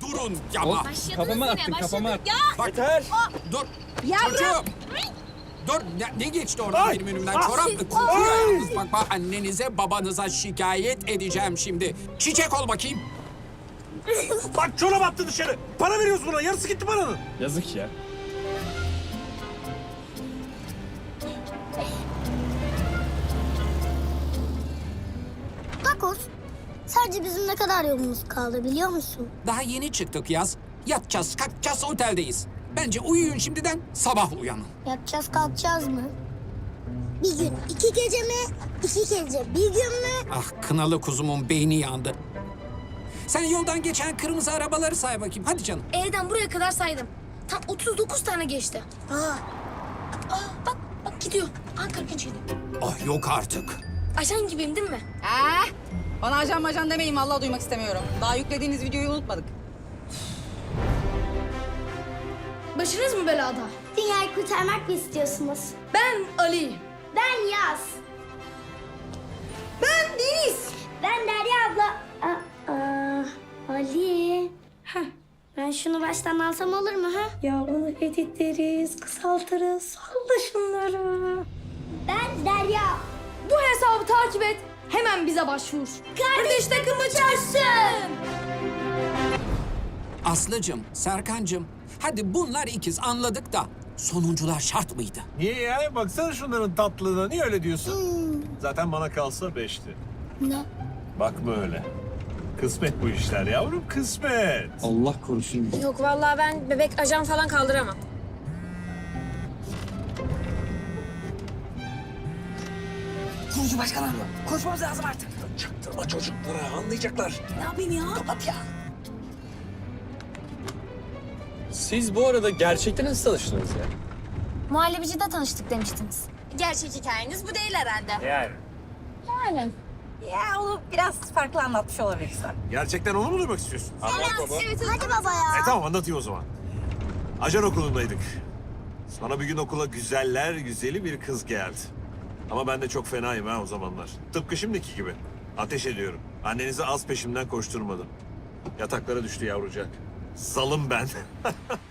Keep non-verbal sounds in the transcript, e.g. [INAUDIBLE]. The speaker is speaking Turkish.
Durun yama. Başladınız Kafama yine, attın, kafama attın. Ya Bak Yeter. dur. Ya Çocuğum. Dur ne, ne geçti orada Ay! benim önümden? Ay! Çorap kokuyor yalnız. Bak bak annenize babanıza şikayet edeceğim şimdi. Çiçek ol bakayım. [LAUGHS] Bak çorap attı dışarı. Para veriyoruz buna. Yarısı gitti paranın. Yazık ya. Takos, sadece bizim ne kadar yolumuz kaldı biliyor musun? Daha yeni çıktık yaz. Yatacağız, kalkacağız, oteldeyiz. Bence uyuyun şimdiden, sabah uyanın. Yatacağız kalkacağız mı? Bir gün iki gece mi? İki gece bir gün mü? Ah kınalı kuzumun beyni yandı. Sen yoldan geçen kırmızı arabaları say bakayım. Hadi canım. Evden buraya kadar saydım. Tam 39 tane geçti. Aa, Aa, bak bak gidiyor. Aa 43 yedi. Ah yok artık. Ajan gibiyim değil mi? Ee, bana ajan majan demeyin vallahi duymak istemiyorum. Daha yüklediğiniz videoyu unutmadık. Başınız mı belada? dünyayı kurtarmak mı istiyorsunuz? Ben Ali. Ben Yaz. Ben Deniz. Ben Derya abla. Aa, Ali. Heh, ben şunu baştan alsam olur mu ha? Ya bunu editleriz, kısaltırız. Salla şunları. Ben Derya. Bu hesabı takip et. Hemen bize başvur. Kardeş takımı çarşın. Aslıcım, Serkancım. Hadi bunlar ikiz anladık da sonuncular şart mıydı? Niye ya? Baksana şunların tatlılığına. Niye öyle diyorsun? Zaten bana kalsa beşti. Ne? Bakma öyle. Kısmet bu işler yavrum, kısmet. Allah korusun. Yok vallahi ben bebek ajan falan kaldıramam. Kurucu başkanım konuşmamız lazım artık. Çaktırma çocuklara, anlayacaklar. Ne yapayım ya? Kapat ya. Siz bu arada gerçekten nasıl tanıştınız ya? Muhallebicide tanıştık demiştiniz. Gerçek hikayeniz bu değil herhalde. Yani. Yani. Ya onu biraz farklı anlatmış olabilirsin. Gerçekten onu mu duymak istiyorsun? Evet, Hadi baba ya. E tamam anlatayım o zaman. Ajan okulundaydık. Sonra bir gün okula güzeller güzeli bir kız geldi. Ama ben de çok fenayım ha o zamanlar. Tıpkı şimdiki gibi. Ateş ediyorum. Annenizi az peşimden koşturmadım. Yataklara düştü yavrucak. Zalım ben. [LAUGHS]